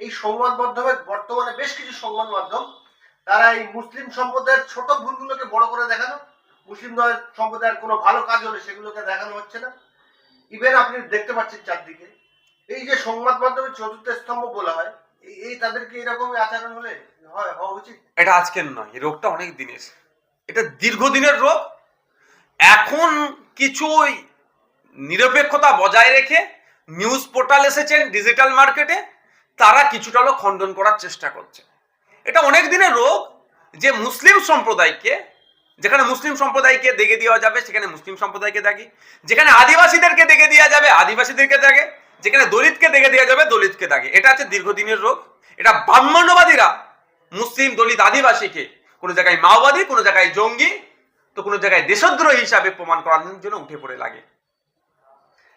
এই সংবাদ মাধ্যমে বর্তমানে বেশ কিছু সংবাদ মাধ্যম, তারা এই মুসলিম সম্প্রদায়ের ছোট ভুলগুলোকে বড় করে দেখানো, মুসলিম সম্প্রদায়ের কোনো ভালো কাজ হলে সেগুলোকে দেখানো হচ্ছে না। ইভেন আপনি দেখতে পাচ্ছেন চারদিকে। এই যে সংবাদ মাধ্যমের চতুর্থ স্তম্ভ বলা হয়, এই তাদেরকে এরকমই আচরণ হলে হয়, হওয়া উচিত? এটা আজকের নয়, এই রোগটা অনেক দিনের। এটা দীর্ঘদিনের রোগ। এখন কিছু নিরপেক্ষতা বজায় রেখে নিউজ পোর্টাল এসেছেন ডিজিটাল মার্কেটে। তারা কিছুটা হলেও খণ্ডন করার চেষ্টা করছে। এটা অনেক দিনের রোগ যে মুসলিম সম্প্রদায়কে, যেখানে মুসলিম সম্প্রদায়কে দেখে দেওয়া যাবে, সেখানে মুসলিম সম্প্রদায়কে দেখি। যেখানে আদিবাসীদেরকে দেখে দেওয়া যাবে, আদিবাসীদেরকে দেখে। যেখানে দলিতকে দেখে দেওয়া যাবে, দলিতকে দেখে। এটা হচ্ছে দীর্ঘদিনের রোগ। এটা ব্রাহ্মণ্যবাদীরা, মুসলিম দলিত আদিবাসীকে কোনো জায়গায় মাওবাদী, কোনো জায়গায় জঙ্গি, তো কোনো জায়গায় দেশদ্রোহী হিসাবে প্রমাণ করার জন্য উঠে পড়ে লাগে।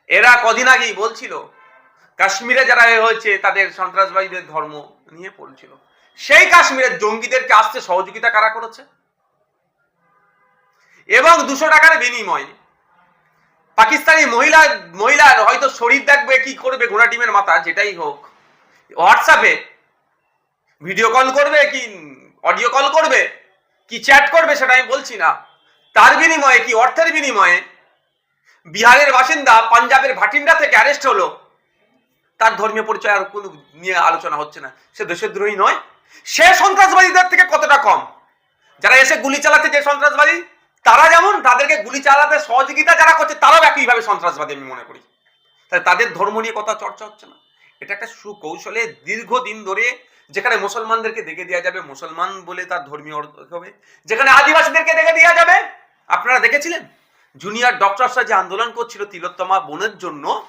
এরা কদিন আগেই বলছিল কাশ্মীরে যারা হয়েছে, তাদের সন্ত্রাসবাদীদের ধর্ম নিয়ে পড়েছিল। সেই কাশ্মীরের জঙ্গিদেরকে আসতে সহযোগিতা কারা করেছে? এবং দুশো টাকার বিনিময়ে পাকিস্তানি মহিলা, মহিলার হয়তো শরীর দেখবে, কি করবে ঘোড়া ডিমের মাথা, যেটাই হোক। হোয়াটসঅ্যাপে ভিডিও কল করবে কি অডিও কল করবে, কি চ্যাট করবে সেটা আমি বলছি না। তার বিনিময়ে কি অর্থের বিনিময়ে বিহারের বাসিন্দা, পাঞ্জাবের ভাটিন্ডা থেকে অ্যারেস্ট হলো? তার ধর্মীয় পরিচয় আর কোনো নিয়ে আলোচনা হচ্ছে না। সে দেশদ্রোহী নয়। সে সন্ত্রাসবাদীদের থেকে কতটা কম? যারা এসে গুলি চালাচ্ছে যে সন্ত্রাসবাদী, তারা যেমন, তাদেরকে গুলি চালাতে সহযোগিতা যারা করছে, তারাও একইভাবে সন্ত্রাসবাদী আমি মনে করি। তাই তাদের ধর্ম নিয়ে কথা চর্চা হচ্ছে না। এটা একটা সুকৌশলে দীর্ঘদিন ধরে যেখানে মুসলমানদেরকে দেখে দেওয়া যাবে, মুসলমান বলে তার ধর্মীয় অর্থ হবে, যেখানে আদিবাসীদেরকে দেখে দেওয়া যাবে। আপনারা দেখেছিলেন? জুনিয়র ডক্টরসরা যে আন্দোলন করছিল তিলোত্তমা বোনের জন্য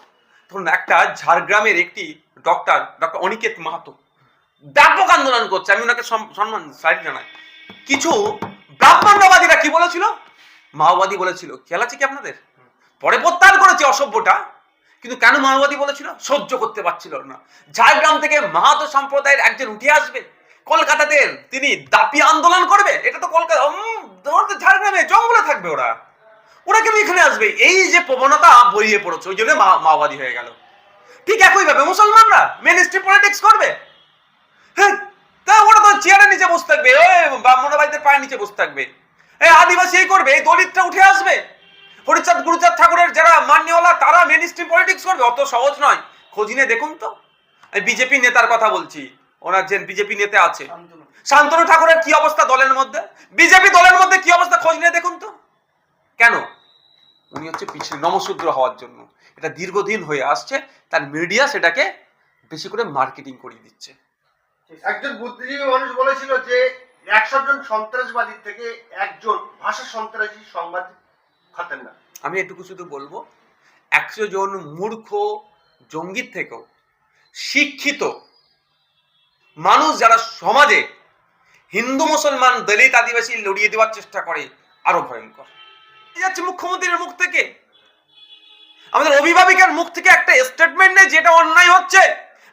ধরুন একটা ঝাড়গ্রামের একটি ডক্টর ডক্টর অনিকেত মাহাতো। ব্যাপক আন্দোলন করছে, আমি ওনাকে সম্মান সাইড জানাই। কিছু ব্রাহ্মণ্যবাদীরা কি বলেছিল? মাওবাদী বলেছিল। খেয়াল আছে কি আপনাদের? পরে প্রত্যাহার করেছে অসভ্যটা, কিন্তু কেন মাওবাদী বলেছিল? সহ্য করতে পারছিল না। ঝাড়গ্রাম থেকে মাহাতো সম্প্রদায়ের একজন উঠে আসবে। কলকাতাতে তিনি দাপি আন্দোলন করবে? এটা তো কলকাতা ঝাড়গ্রামে জঙ্গলে থাকবে ওরা। ওরা কেন এখানে আসবে? এই যে প্রবণতা বইয়ে পড়েছে ওই জন্য মাওবাদী হয়ে গেল। ঠিক একইভাবে মুসলমানরা মেন স্ট্রিম পলিটিক্স করবে। হ্যাঁ তা ওরা তো চেয়ারের নিচে বসে থাকবে ওই ব্রাহ্মণবাড়িদের পায়ের নিচে বসে থাকবে। এই আদিবাসী এই করবে এই দলিতটা উঠে আসবে। হরিচাঁদ গুরুচাঁদ ঠাকুরের যারা মান্যওয়ালা তারা মেন স্ট্রিম পলিটিক্স করবে। অত সহজ নয়। খোঁজ নিয়ে দেখুন তো। বিজেপি নেতার কথা বলছি। ওনার যে বিজেপি নেতা আছে শান্তনু। ঠাকুরের কি অবস্থা দলের মধ্যে? বিজেপি দলের মধ্যে কি অবস্থা খোঁজ নিয়ে দেখুন তো কেন উনি হচ্ছে পিছনে নমশূদ্র হওয়ার জন্য। এটা দীর্ঘদিন হয়ে আসছে তার মিডিয়া সেটাকে বেশি করে মার্কেটিং করিয়ে দিচ্ছে। একজন বুদ্ধিজীবী মানুষ বলেছিল যে একশো জন সন্ত্রাসবাদীর থেকে একজন ভাষা সন্ত্রাসী সংবাদ খাতেন না। আমি এটুকু শুধু বলব একশো জন মূর্খ জঙ্গির থেকেও শিক্ষিত মানুষ যারা সমাজে হিন্দু মুসলমান দলিত আদিবাসী লড়িয়ে দেওয়ার চেষ্টা করে আরও ভয়ঙ্কর। যাচ্ছে মুখ্যমন্ত্রীর মুখ থেকে। আমাদের অভিভাবিকের মুখ থেকে একটা স্টেটমেন্ট নেই, যেটা অন্যায় হচ্ছে।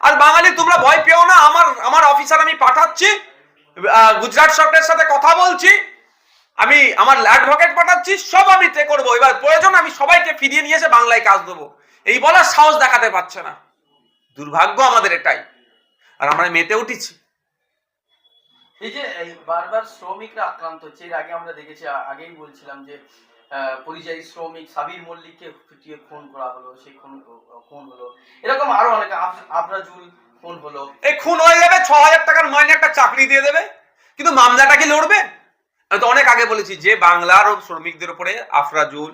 আর বাঙালি, তোমরা ভয় পেও না, আমার আমার অফিসার আমি পাঠাচ্ছি গুজরাট সরকারের সাথে কথা বলছি, আমি আমার অ্যাডভোকেট পাঠাচ্ছি, সব আমি টে করব। এবার প্রয়োজন, আমি সবাইকে ফিরিয়ে নিয়ে এসে বাংলায় কাজ দেবো। এই বলার সাহস দেখাতে পারছে না। দুর্ভাগ্য আমাদের এটাই। আর আমরা মেতে উঠেছি। এই যে বারবার শ্রমিকরা আক্রান্ত হচ্ছে, এর আগে আমরা দেখেছি আগেই বলছিলাম যে পরিযায়ী শ্রমিক সাবির মল্লিককে পিটিয়ে খুন করা হলো সেই খুন খুন হলো। এরকম আরও অনেক আফরাজুল খুন হলো। এই খুন হয়ে যাবে ছ হাজার টাকার মাইনে একটা চাকরি দিয়ে দেবে, কিন্তু মামলাটা কি লড়বে? আমি তো অনেক আগে বলেছি যে বাংলার শ্রমিকদের উপরে আফরাজুল,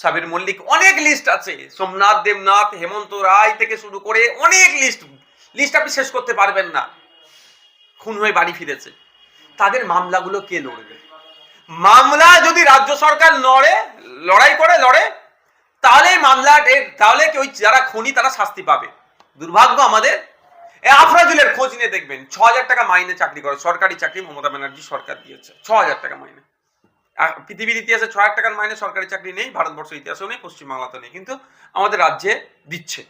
সাবির মল্লিক অনেক লিস্ট আছে। সোমনাথ, দেবনাথ, হেমন্ত রায় থেকে শুরু করে অনেক লিস্ট লিস্ট আপনি শেষ করতে পারবেন না। খুন হয়ে বাড়ি ফিরেছে। তাদের মামলাগুলো কে লড়বে? মামলা যদি রাজ্য সরকার লড়ে, লড়াই করে, লড়ে, তাহলে মামলা তাহলে কি ওই যারা খনি, তারা শাস্তি পাবে। দুর্ভাগ্য আমাদের। আফরাজুলের খোঁজ নিয়ে দেখবেন, ছ হাজার টাকা মাইনে চাকরি করে, সরকারি চাকরি মমতা ব্যানার্জি সরকার দিয়েছে, ছ হাজার টাকা মাইনে। পৃথিবীর ইতিহাসে ছ হাজার টাকার মাইনে সরকারি চাকরি নেই, ভারতবর্ষের ইতিহাসেও নেই পশ্চিমবাংলাতে নেই, কিন্তু আমাদের রাজ্যে দিচ্ছে।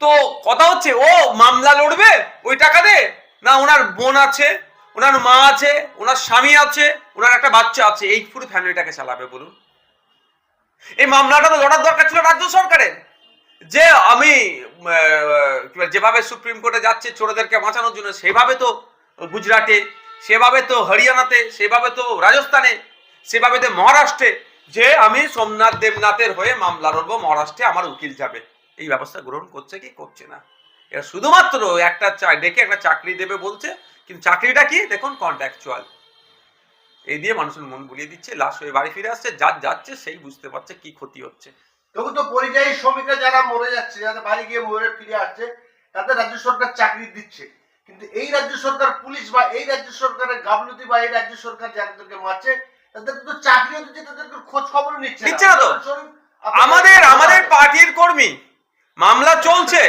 তো কথা হচ্ছে, ও মামলা লড়বে, ওই টাকা দে, না ওনার বোন আছে ওনার মা আছে ওনার স্বামী আছে ওনার একটা বাচ্চা আছে, এই পুরো ফ্যামিলিটাকে চালাবে, বলুন। এই মামলাটা তো লড়ার দরকার ছিল রাজ্য সরকারের। যে আমি যেভাবে সুপ্রিম কোর্টে যাচ্ছে ছোটদেরকে বাঁচানোর জন্য, সেভাবে তো গুজরাটে, সেভাবে তো হরিয়ানাতে, সেভাবে তো রাজস্থানে, সেভাবে তো মহারাষ্ট্রে, যে আমি সোমনাথ দেবনাথের হয়ে মামলা লড়বো, মহারাষ্ট্রে আমার উকিল যাবে। এই ব্যবস্থা গ্রহণ করছে কি করছে না? এরা শুধুমাত্র একটা ডেকে একটা চাকরি দেবে বলছে কিন্তু চাকরিটা কি? দেখুন কন্ট্রাকচুয়াল এই দিয়ে মানুষের মন বুলিয়ে দিচ্ছে লাশ হয়ে বাড়ি ফিরে আসছে যার যাচ্ছে সেই বুঝতে পারছে কি ক্ষতি হচ্ছে। তো পরিযায়ী শ্রমিকরা যারা মরে যাচ্ছে যারা বাড়ি গিয়ে মরে ফিরে আসছে তাদের রাজ্য সরকার চাকরি দিচ্ছে। কিন্তু এই রাজ্য সরকার পুলিশ বা এই রাজ্য সরকারের গাফলতি বা এই রাজ্য সরকার যাদেরকে মারছে তাদের তো চাকরিও দিচ্ছে তাদেরকে খোঁজ খবর নিচ্ছে না। তো। আমাদের আমাদের পার্টির কর্মী মামলা চলছে।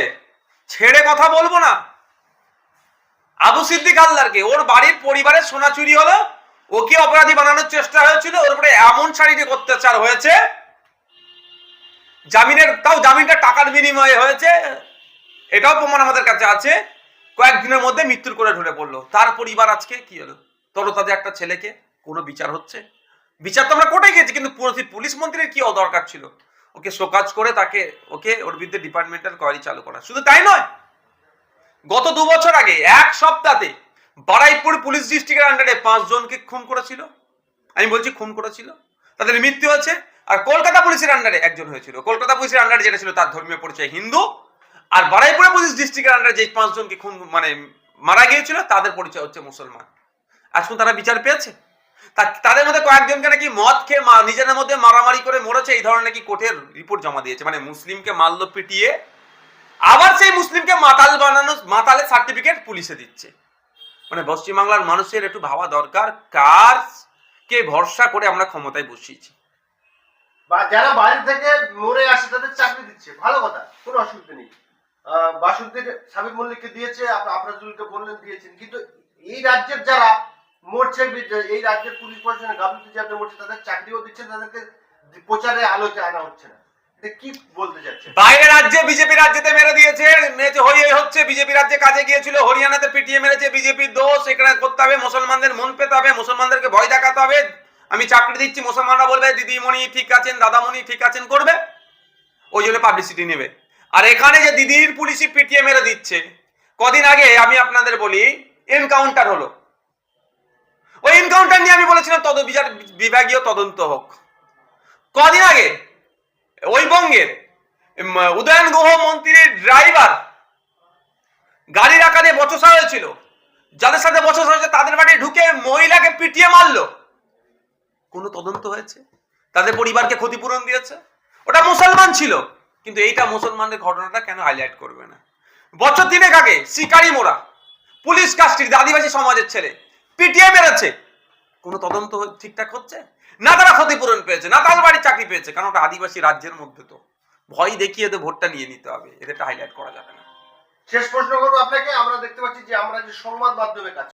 ছেড়ে কথা বলব না। আবু সিদ্দিক হালদারকে ওর বাড়ির পরিবারের সোনা চুরি হলো, ওকে অপরাধী বানানোর চেষ্টা হয়েছিল, ওর উপরে এমন শারীরিক অত্যাচার হয়েছে, জামিনের, তাও জামিনটা টাকার বিনিময়ে হয়েছে, এটাও প্রমাণ আমাদের কাছে আছে, কয়েকদিনের মধ্যে মৃত্যুর করে ঢলে পড়ল। তার পরিবার আজকে কি হলো? তরতাজা একটা ছেলেকে কোনো বিচার হচ্ছে? বিচার তো আমরা কোর্টে গেছি কিন্তু পুলিশ মন্ত্রীর কি দরকার ছিল? ওকে শোকাজ করে তাকে, ওকে ওর বিরুদ্ধে ডিপার্টমেন্টাল কোয়ারি চালু করা। শুধু তাই নয়, গত দু বছর আগে, এক সপ্তাহে বারাইপুর পুলিশ ডিস্ট্রিক্টের আন্ডারে পাঁচ জনকে খুন করেছিল। আমি বলছি খুন করেছিল। তাদের মৃত্যু হয়েছে। আর কলকাতা পুলিশের আন্ডারে একজন হয়েছিল। কলকাতা পুলিশের আন্ডারে যেটা ছিল তার ধর্মীয় পরিচয় হিন্দু। আর বারাইপুরে পুলিশ ডিস্ট্রিক্টের আন্ডারে যে পাঁচজনকে খুন মানে মারা গিয়েছিল, তাদের পরিচয় হচ্ছে মুসলমান। এখন তারা বিচার পেয়েছে। তাদের মধ্যে কয়েকজনকে নাকি মদ খেয়ে নিজেদের মধ্যে মারামারি করে মরেছে এই ধরনের নাকি কোর্টের রিপোর্ট জমা দিয়েছে। মানে মুসলিমকে মারল পিটিয়ে আবার সেই মুসলিমকে মাতাল বানানো মাতালের সার্টিফিকেট পুলিশে দিচ্ছে। মানে পশ্চিমবাংলার মানুষের একটু ভাবা দরকার কার কে ভরসা করে আমরা ক্ষমতায় বসিয়েছি। যারা বাইরে থেকে মরে আসে তাদের চাকরি দিচ্ছে। ভালো কথা কোনো অসুবিধা নেই। আহ, বাসন্তীর সাবির মল্লিককে দিয়েছে আপ- আপনাজুলকে বললেন দিয়েছেন। কিন্তু এই রাজ্যের যারা মরছে, এই রাজ্যের পুলিশ প্রশাসনের গাফিলতি যাদের মরছে তাদের চাকরিও দিচ্ছে, তাদেরকে প্রচারে আলোতে আনা হচ্ছে না। কি বলতে বাইরে রাজ্যে, বিজেপি রাজ্যেতে মেরে দিয়েছে হচ্ছে, বিজেপি রাজ্যে কাজে গিয়েছিল, হরিয়ানাতে পিটিয়ে মেরেছে বিজেপির দোষ, এখানে করতে হবে, মুসলমানদের মন পেতে হবে, মুসলমানদেরকে ভয় দেখাতে হবে। আমি চাকরি দিচ্ছি, মুসলমানরা বলবে, দিদিমণি ঠিক আছেন, দাদামণি ঠিক আছেন, করবে। ওই জন্য পাবলিসিটি নেবে। আর এখানে যে দিদির পুলিশি পিটিয়ে মেরে দিচ্ছে, কদিন আগে আমি আপনাদের বলি এনকাউন্টার হলো। ওই এনকাউন্টার নিয়ে আমি বলেছিলাম তদ বিচার বিভাগীয় তদন্ত হোক। কদিন আগে ওই বঙ্গের উদয়ন গুহ মন্ত্রীর ড্রাইভার গাড়ির আকারে বচসা হয়েছিল। যাদের সাথে বচসা হয়েছে, তাদের বাড়ি ঢুকে মহিলাকে পিটিয়ে মারলো। কোনো তদন্ত হয়েছে? তাদের পরিবারকে ক্ষতিপূরণ দিয়েছে? ওটা মুসলমান ছিল, কিন্তু এইটা মুসলমানদের ঘটনাটা কেন হাইলাইট করবে না? বছর তিনেক আগে শিকারি মোড়া, পুলিশ কাস্টির আদিবাসী সমাজের ছেলে। পিটিয়ে মেরেছে কোনো তদন্ত ঠিকঠাক হচ্ছে? না তারা ক্ষতিপূরণ পেয়েছে, না তাদের বাড়ির চাকরি পেয়েছে, কারণ ওটা আদিবাসী রাজ্যের মধ্যে তো। ভয় দেখিয়ে তো ভোটটা নিয়ে নিতে হবে এদেরটা হাইলাইট করা যাবে না। শেষ প্রশ্ন করব আপনাকে, আমরা দেখতে পাচ্ছি যে আমরা যে সংবাদ মাধ্যমে কাজ